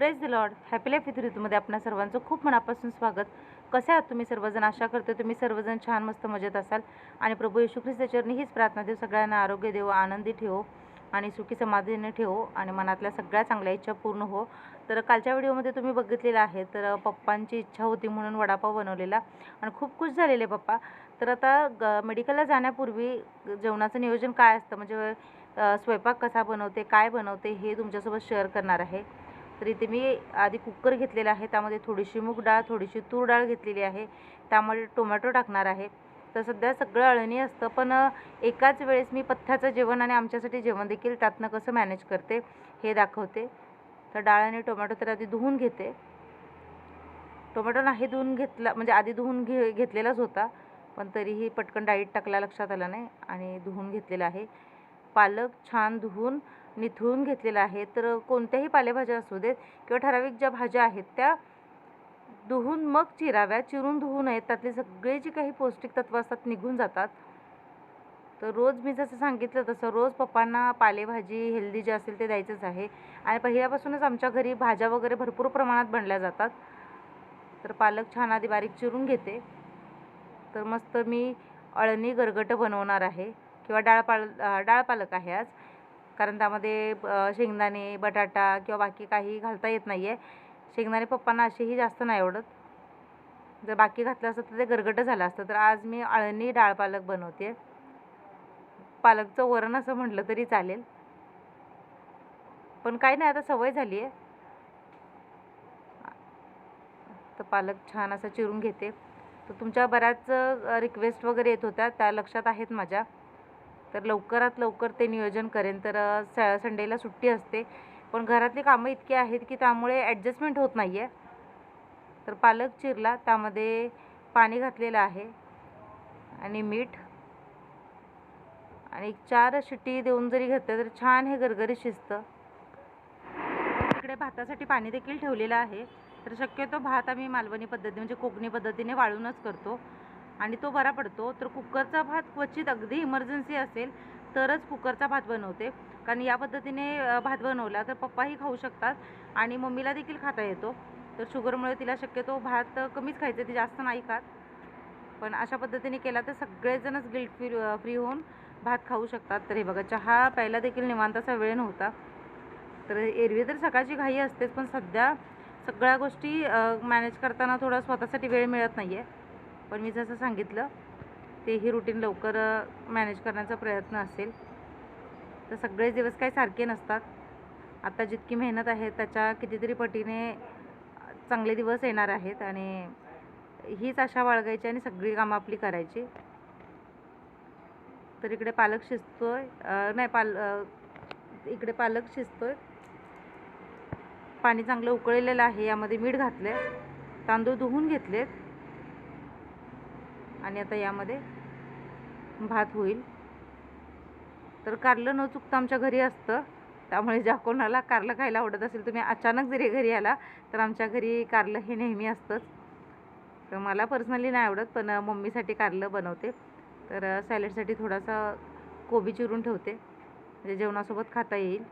Press the lord happy life with ऋतूमध्ये आपणा सर्वांचं खूप मनापासून स्वागत. कसे आहात तुम्ही सर्वजण? आशा करते तुम्ही सर्वजण छान मस्त मजेत असाल. आणि प्रभू येशू ख्रिस्त चरणी हीच प्रार्थना देऊ. सगळ्यांना आरोग्य देव आनंदी ठेवो आणि सुखी समाधीने ठेवो आणि मनातल्या सगळ्या चांगल्या इच्छा पूर्ण हो. तर कालच्या व्हिडिओमध्ये तुम्ही बघितलेलं आहे. तर पप्पांची इच्छा होती म्हणून वडापाव बनवलेला. आणि खूप खुश झालेले पप्पा. तर आता ग मेडिकलला जाण्यापूर्वी जेवणाचं नियोजन काय असतं? म्हणजे स्वयंपाक कसा बनवते काय बनवते हे तुमच्यासोबत शेअर करणार आहे. तर इथे मी आधी कुकर घेतलेला आहे त्यामध्ये थोडीशी मूग डाळ थोडीशी तूर डाळ घेतलेली आहे त्यामध्ये टोमॅटो टाकणार आहे. तर सध्या सगळं अळणी असतं पण एकाच वेळेस मी पथ्याचं जेवण आणि आमच्यासाठी जेवण देखील त्यातनं कसं मॅनेज करते हे दाखवते. तर डाळ आणि टोमॅटो तर आधी धुवून घेते. टोमॅटो नाही धुवून घेतला म्हणजे आधी धुवून घे घेतलेलाच होता पण तरीही पटकन डाळीत टाकला लक्षात आलं नाही आणि धुवून घेतलेला आहे. पालक छान धुवून निथळून घेतलेला आहे. तर कोणत्याही पालेभाज्या असू देत किंवा ठराविक ज्या भाज्या आहेत त्या धुवून मग चिराव्या. चिरून धुवू नयेत. त्यातली सगळे जी काही पौष्टिक तत्त्व असतात निघून जातात. तर रोज मी जसं सांगितलं तसं रोज पप्पांना पालेभाजी हेल्दी जे असेल ते द्यायचंच आहे. आणि पहिल्यापासूनच आमच्या घरी भाज्या वगैरे भरपूर प्रमाणात बनल्या जातात. तर पालक छान आधी बारीक चिरून घेते. तर मस्त मी अळणी गरगटं बनवणार आहे. किंवा डाळ पाल डाळ पालक आहे आज. कारण त्यामध्ये शेंगदाणे बटाटा किंवा बाकी काही घालता येत नाही आहे शेंगदाणे पप्पांना असेही जास्त नाही आवडत. जर बाकी घातलं असतं तर ते गरगटं झालं असतं. तर आज मी अळणी डाळ पालक बनवते. पालकचं वरण असं म्हटलं तरी चालेल. पण काही नाही आता सवय झाली आहे. तर पालक छान असा चिरून घेते. तर तुमच्या बऱ्याच रिक्वेस्ट वगैरे येत होत्या. त्या लक्षात आहेत माझ्या. तर लवकरात लवकर ते नियोजन करेन. तर स संडेला सुट्टी असते. पण घरातली कामं इतकी आहेत की त्यामुळे ॲडजस्टमेंट होत नाही आहे तर पालक चिरला. त्यामध्ये पाणी घातलेलं आहे आणि मीठ आणि चार शिट्टी देऊन जरी घेतलं तर छान हे गरगरीत शिजतं. इकडे भातासाठी पाणी देखील ठेवलेलं आहे. तर शक्यतो भात आम्ही मालवणी पद्धती म्हणजे कोकणी पद्धतीने वाळूनच करतो. आणि तो बरा पडतो. तर कुकरचा भात क्वचित अगदी इमर्जन्सी असेल तरच कुकरचा भात बनवते. कारण या पद्धतीने भात बनवला तर पप्पाही खाऊ शकतात आणि मम्मीला देखील खाता येतो. तर शुगरमुळे तिला शक्यतो भात कमीच खायचं ती जास्त नाही खात. पण अशा पद्धतीने केला तर सगळेजणच गिल्ट फ्री फ्री होऊन भात खाऊ शकतात. तर हे बघा चहा प्यायला देखील निवांताचा वेळ नव्हता. तर एरवी तर सकाळची घाई असतेच पण सध्या सगळ्या गोष्टी मॅनेज करताना थोडा स्वतःसाठी वेळ मिळत नाही आहे पण मी जसं सांगितलं तेही रुटीन लवकर मॅनेज करण्याचा प्रयत्न असेल. तर सगळेच दिवस काही सारखे नसतात. आता जितकी मेहनत आहे त्याच्या कितीतरी पटीने चांगले दिवस येणार आहेत आणि हीच आशा बाळगायची आणि सगळी कामं आपली करायची. तर इकडे पालक शिजतोय आहे नाही पाल इकडे पालक शिजतोय. पाणी चांगलं उकळलेलं आहे यामध्ये मीठ घातलं आहे तांदूळ धुवून घेतलेत. आणि आता यामध्ये भात होईल. तर कारलं न चुकता आमच्या घरी असतं. त्यामुळे ज्या कोणाला कारलं खायला आवडत असेल तुम्ही अचानक जरी घरी आला तर आमच्या घरी कारलं हे नेहमी असतंच. तर मला पर्सनली नाही आवडत पण मम्मीसाठी कारलं बनवते. तर सॅलेडसाठी थोडासा कोबी चिरून ठेवते. म्हणजे जेवणासोबत खाता येईल.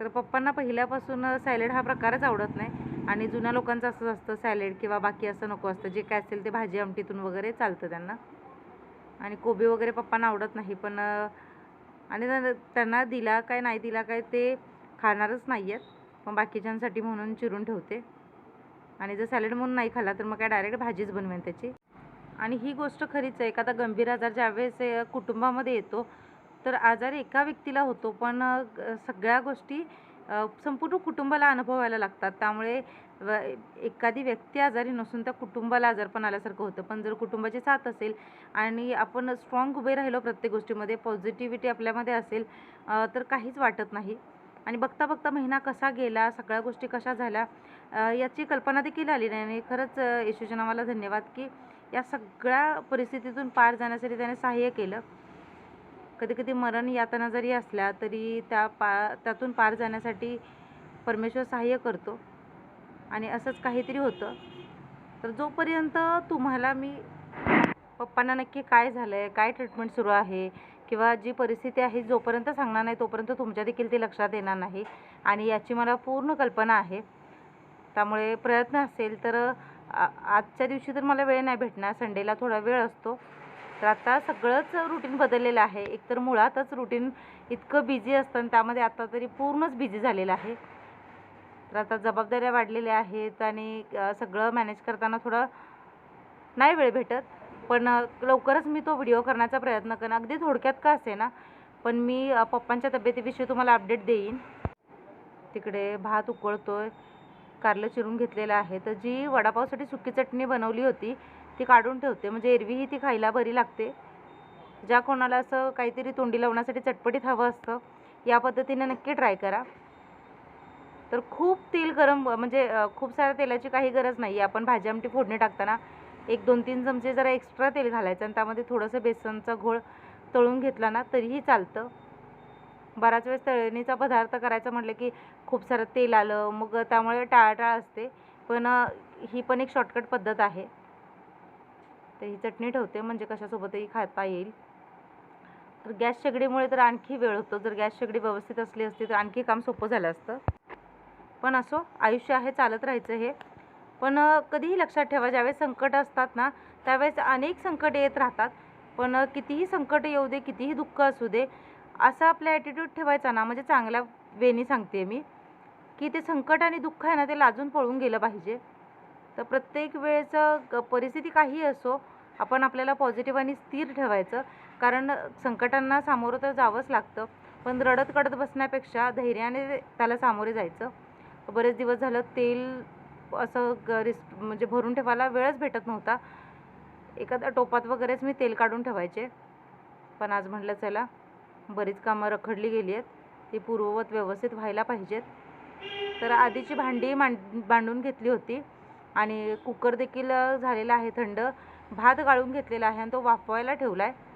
तर पप्पांना पहिल्यापासून सॅलेड हा प्रकारच आवडत नाही. आणि जुन्या लोकांचं असंच असतं सॅलेड किंवा बाकी असं नको असतं. जे काय असेल ते भाजी आमटीतून वगैरे चालतं त्यांना. आणि कोबी वगैरे पप्पांना आवडत नाही पण आणि त्यांना दिला काय नाही दिला काय ते खाणारच नाही आहेत पण बाकीच्यांसाठी म्हणून चिरून ठेवते. आणि जर सॅलेड म्हणून नाही खाल्ला तर मग काय डायरेक्ट भाजीच बनवेन त्याची. आणि ही गोष्ट खरीच आहे. एखादा गंभीर आजार ज्यावेळेस कुटुंबामध्ये येतो तर आजार एका व्यक्तीला होतो पण सगळ्या गोष्टी संपूर्ण कुटुंबाला अनुभवायला लागतात. त्यामुळे व- एखादी व्यक्ती आजारी नसून त्या कुटुंबाला आजारपण आल्यासारखं होतं. पण जर कुटुंबाची साथ असेल आणि आपण स्ट्रॉंग उभे राहिलो प्रत्येक गोष्टीमध्ये पॉझिटिव्हिटी आपल्यामध्ये असेल तर काहीच वाटत नाही. आणि बघता बघता महिना कसा गेला सगळ्या गोष्टी कशा झाल्या याची कल्पना देखील आली नाही. आणि खरंच अ, येशूच्या नावाला धन्यवाद की या सगळ्या परिस्थितीतून पार जाण्यासाठी त्याने सहाय्य केलं. कधी कधी मरण यातना जरी असल्या तरी त्या पा त्यातून पार जाण्यासाठी परमेश्वर सहाय्य करतो. आणि असंच काहीतरी होतं. तर जोपर्यंत तुम्हाला मी पप्पांना नक्की काय झालं आहे काय ट्रीटमेंट सुरू आहे किंवा जी परिस्थिती आहे जोपर्यंत सांगणार नाही तोपर्यंत तुमच्या देखील ते लक्षात येणार नाही. आणि याची मला पूर्ण कल्पना आहे. त्यामुळे प्रयत्न असेल तर आ- आजच्या दिवशी तर मला वेळ नाही भेटणार. संडेला थोडा वेळ असतो. तर आता सगळंच रुटीन बदललेलं आहे. एकतर मुळातच रुटीन इतकं बिझी असतं आणि त्यामध्ये आता तरी पूर्णच बिझी झालेलं आहे. तर आता जबाबदाऱ्या वाढलेल्या आहेत आणि सगळं मॅनेज करताना थोडं नाही वेळ भेटत. पण लवकरच मी तो व्हिडिओ करण्याचा प्रयत्न करेन. अगदी थोडक्यात का असे ना? पण मी पप्पांच्या तब्येतीविषयी तुम्हाला अपडेट देईन. तिकडे भात उकळतोय. कारलं चिरून घेतलेलं आहे. तर जी वडापावसाठी सुकी चटणी बनवली होती ती काढून ठेवते. म्हणजे एरवीही ती खायला बरी लागते. ज्या कोणाला असं काहीतरी तोंडी लावण्यासाठी चटपटीत हवं असतं या पद्धतीने नक्की ट्राय करा. तर खूप तेल गरम म्हणजे खूप साऱ्या तेलाची काही गरज नाही. आहे आपण भाजी आमटी फोडणी टाकताना एक दोन तीन चमचे जरा एक्स्ट्रा तेल घालायचं आणि त्यामध्ये थोडंसं बेसनचा घोळ तळून घेतला ना तरीही चालतं. बराच वेळेस तळणीचा पदार्थ करायचा म्हटलं की खूप सारं तेल आलं मग त्यामुळे टाळाटाळ असते. पण ही पण एक शॉर्टकट पद्धत आहे. तर ही चटणी ठेवते म्हणजे कशासोबतही खाता येईल. तर गॅस शेगडीमुळे तर आणखी वेळ होतो. जर गॅस शेगडी व्यवस्थित असली असती तर आणखी काम सोपं झालं असतं. पण असो आयुष्य आहे चालत राहायचं हे. पण कधीही लक्षात ठेवा ज्यावेळेस संकट असतात ना त्यावेळेस अनेक संकट येत राहतात. पण कितीही संकट येऊ दे कितीही दुःख असू दे असा आपला ॲटिट्यूड ठेवायचा ना म्हणजे चांगल्या वेनी सांगते मी की ते संकट आणि दुःख आहे ना ते लाजून पळून गेलं पाहिजे. तर प्रत्येक वेळेचं ग- परिस्थिती काही असो आपण आपल्याला पॉझिटिव्ह आणि स्थिर ठेवायचं. कारण संकटांना सामोरं तर जावंच लागतं. पण रडत कडत बसण्यापेक्षा धैर्याने त्याला सामोरे जायचं. बरेच दिवस झालं तेल असं ग रिस म्हणजे भरून ठेवायला वेळच भेटत नव्हता. एखाद्या टोपात वगैरेच मी तेल काढून ठेवायचे. पण आज म्हटलं चला बरीच कामं रखडली गेली आहेत. ती पूर्ववत व्यवस्थित व्हायला पाहिजेत. तर आधीची भांडी मांड मांडून घेतली होती. आणि कुकर देखील झालेला आहे थंड. भात गाळून घेतलेला आहे आणि तो वाफवायला ठेवला आहे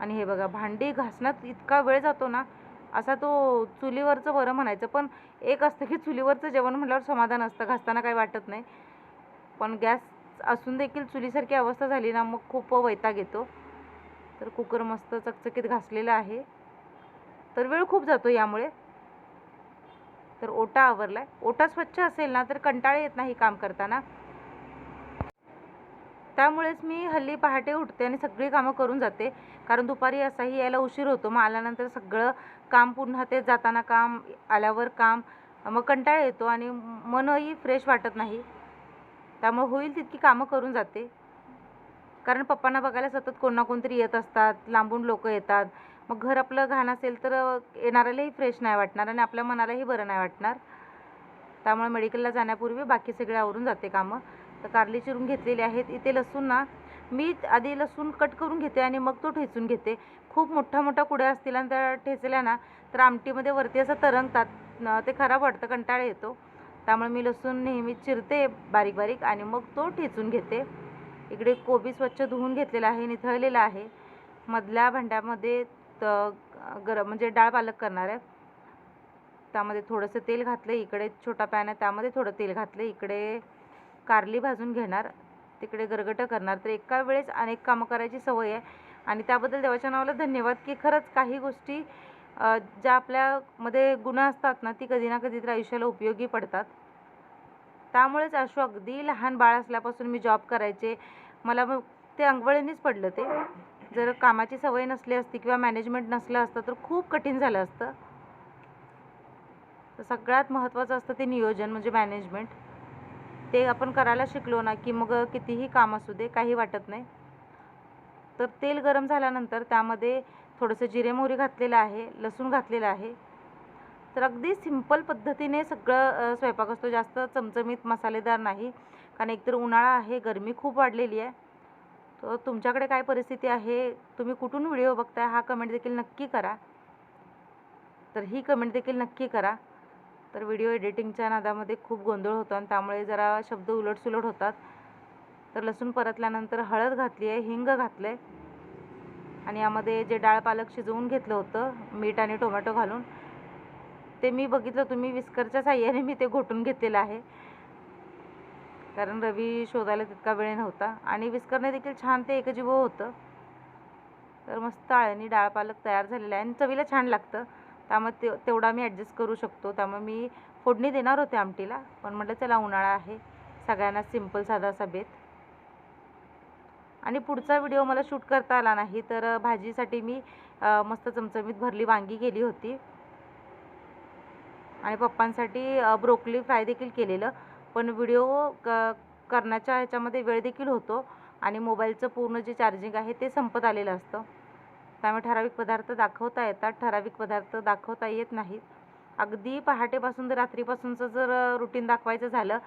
आणि हे बघा भांडी घासण्यात इतका वेळ जातो ना असा तो चुलीवरचं बरं म्हणायचं. पण एक असतं की चुलीवरचं जेवण म्हटल्यावर समाधान असतं घासताना काही वाटत नाही. पण गॅस असून देखील चुलीसारखी अवस्था झाली ना मग खूप वैताग येतो. तर कुकर मस्त चकचकीत घासलेला आहे. तर वेळ खूप जातो यामुळे. तर ओटा आवरलाय. ओटा स्वच्छ असेल ना तर कंटाळा येत नाही काम करताना. त्यामुळेच मी हल्ली पहाटे उठते आणि सगळी कामं करून जाते. कारण दुपारी असाही यायला उशीर होतो. मग आल्यानंतर सगळं काम पुन्हा ते जाताना काम आल्यावर काम. मग कंटाळा येतो आणि मनही फ्रेश वाटत नाही. त्यामुळे होईल तितकी कामं करून जाते. कारण पप्पांना बघायला सतत कोण ना कोणतरी येत असतात. लांबून लोक येतात. मग घर आपलं घाण असेल तर येणाऱ्यालाही फ्रेश नाही वाटणार आणि आपल्या मनालाही बरं नाही वाटणार. त्यामुळे मेडिकलला जाण्यापूर्वी बाकी सगळे आवरून जाते कामं. तर कारली चिरून घेतलेली आहेत. इथे लसूण ना मी आधी लसूण कट करून घेते आणि मग तो ठेचून घेते. खूप मोठ्या मोठ्या कुड्या असतील आणि त्या ठेचल्या ना तर आमटीमध्ये वरती असं तरंगतात. ते खराब वाटतं कंटाळा येतो. त्यामुळे मी लसूण नेहमी चिरते बारीक बारीक आणि मग तो ठेचून घेते. इकडे कोबी स्वच्छ धुवून घेतलेला आहे निथळलेला आहे. मधल्या भांड्यामध्ये त गरम म्हणजे डाळ पालक करणार आहे त्यामध्ये थोडंसं तेल घातलं इकडे छोटा पॅन आहे त्यामध्ये थोडं तेल घातलं इकडे कारली भाजून घेणार तिकडे गरगटं करणार. तर एका वेळेस अनेक कामं करायची सवय आहे. आणि त्याबद्दल देवाच्या नावाला धन्यवाद की खरंच काही गोष्टी ज्या आपल्यामध्ये गुण असतात ना ती कधी ना कधी तर आयुष्याला उपयोगी पडतात. त्यामुळेच आशू अगदी लहान बाळ असल्यापासून मी जॉब करायचे. मला मग ते अंगवळीनेच पडलं ते. जर कामाची सवय नसली असती किंवा मॅनेजमेंट नसलं असतं तर खूप कठीण झालं असतं. तर सगळ्यात महत्त्वाचं असतं ते नियोजन म्हणजे मॅनेजमेंट ते आपण करायला शिकलो ना की मग कितीही काम असू दे काही वाटत नाही. तर तेल गरम झाल्यानंतर त्यामध्ये थोडंसं जिरे मोहरी घातलेलं आहे लसूण घातलेलं आहे. तर अगदी सिंपल पद्धतीने सगळं स्वयंपाक असतो. जास्त चमचमीत मसालेदार नाही. कारण एकतर उन्हाळा आहे गरमी खूप वाढलेली आहे. तर तुमच्याकडे काय परिस्थिती आहे? तुम्ही कुठून व्हिडिओ बघताय? हा कमेंट देखील नक्की करा. तर ही कमेंट देखील नक्की करा. तर व्हिडिओ एडिटिंगच्या नादामध्ये खूप गोंधळ होतो आणि त्यामुळे जरा शब्द उलटसुलट होतात. तर लसूण परतल्यानंतर हळद घातली आहे हिंग घातलं आहे आणि यामध्ये जे डाळ पालक शिजवून घेतलं होतं मीठ आणि टोमॅटो घालून ते मी बघितलं. तुम्ही विस्करच्या साह्याने मी ते घोटून घेतलेलं आहे. कारण रवी शोधायला तितका वेळ नव्हता. आणि विस्करणे देखील छान ते एकजीव होतं. तर मस्त आळणी डाळ पालक तयार झालेला आहे. आणि चवीला छान लागतं. त्यामुळे ते तेवढा मी ॲडजस्ट करू शकतो. त्यामुळे मी फोडणी देणार होते आमटीला. पण म्हटलं चला उन्हाळा आहे. सगळ्यांना सिंपल साधा असा बेत. आणि पुढचा व्हिडिओ मला शूट करता आला नाही तर भाजीसाठी मी मस्त चमचमीत भरली वांगी केली होती. आणि पप्पांसाठी ब्रोकली फ्राय देखील केलेलं. पण व्हिडिओ क करण्याच्या ह्याच्यामध्ये वेळ देखील होतो आणि मोबाईलचं पूर्ण जे चार्जिंग आहे ते संपत आलेलं असतं. त्यामुळे ठराविक पदार्थ दाखवता येतात ठराविक पदार्थ दाखवता येत नाहीत. अगदी पहाटेपासून तर रात्रीपासूनचं जर रुटीन दाखवायचं झालं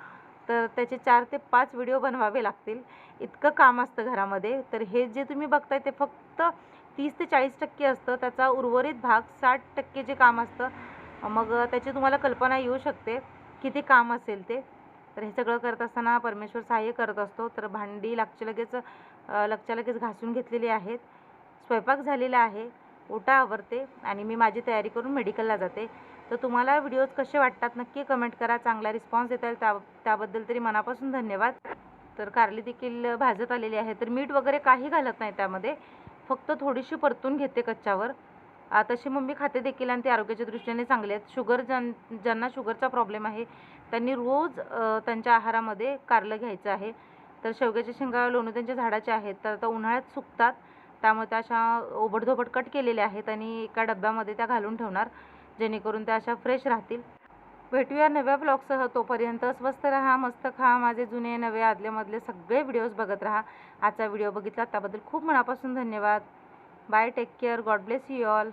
तर त्याचे चार ते पाच व्हिडिओ बनवावे लागतील. इतकं काम असतं घरामध्ये. तर हे जे तुम्ही बघताय ते फक्त तीस ते चाळीस टक्के असतं. त्याचा उर्वरित भाग साठ टक्के जे काम असतं मग त्याची तुम्हाला कल्पना येऊ शकते किती काम असेल ते. तर हे सगळं करत असताना परमेश्वर सहाय्य करत असतो. तर भांडी लागच्या लगेच लगच्या लगेच घासून घेतलेली आहेत. स्वयंपाक झालेला आहे. ओटा आवरते आणि मी माझी तयारी करून मेडिकलला जाते. तर तुम्हाला व्हिडिओज कसे वाटतात नक्की कमेंट करा. चांगला रिस्पॉन्स देता येईल त्या त्याबद्दल तरी मनापासून धन्यवाद. तर कारली देखील भाजत आलेली आहे. तर मीठ वगैरे काही घालत नाही त्यामध्ये. फक्त थोडीशी परतून घेते कच्च्यावर. तशी मम्मी खाते देखील आणि ते आरोग्याच्या दृष्टीने चांगले आहेत. शुगर ज्यां ज्यांना शुगरचा प्रॉब्लेम आहे त्यांनी रोज त्यांच्या आहारामध्ये कारलं घ्यायचं आहे. तर शेवग्याच्या शेंगा लोणू त्यांच्या झाडाच्या आहेत. तर आता उन्हाळ्यात सुकतात. त्यामुळे त्या अशा ओबडधोबड कट केलेल्या आहेत आणि एका डब्यामध्ये त्या घालून ठेवणार जेणेकरून त्या अशा फ्रेश राहतील. भेटूया नव्या ब्लॉगसह. तोपर्यंत स्वस्त राहा मस्त खा. माझे जुने नवे आदलेमधले सगळे व्हिडिओज बघत राहा. आजचा व्हिडिओ बघितला त्याबद्दल खूप मनापासून धन्यवाद. Bye take care. God bless you all.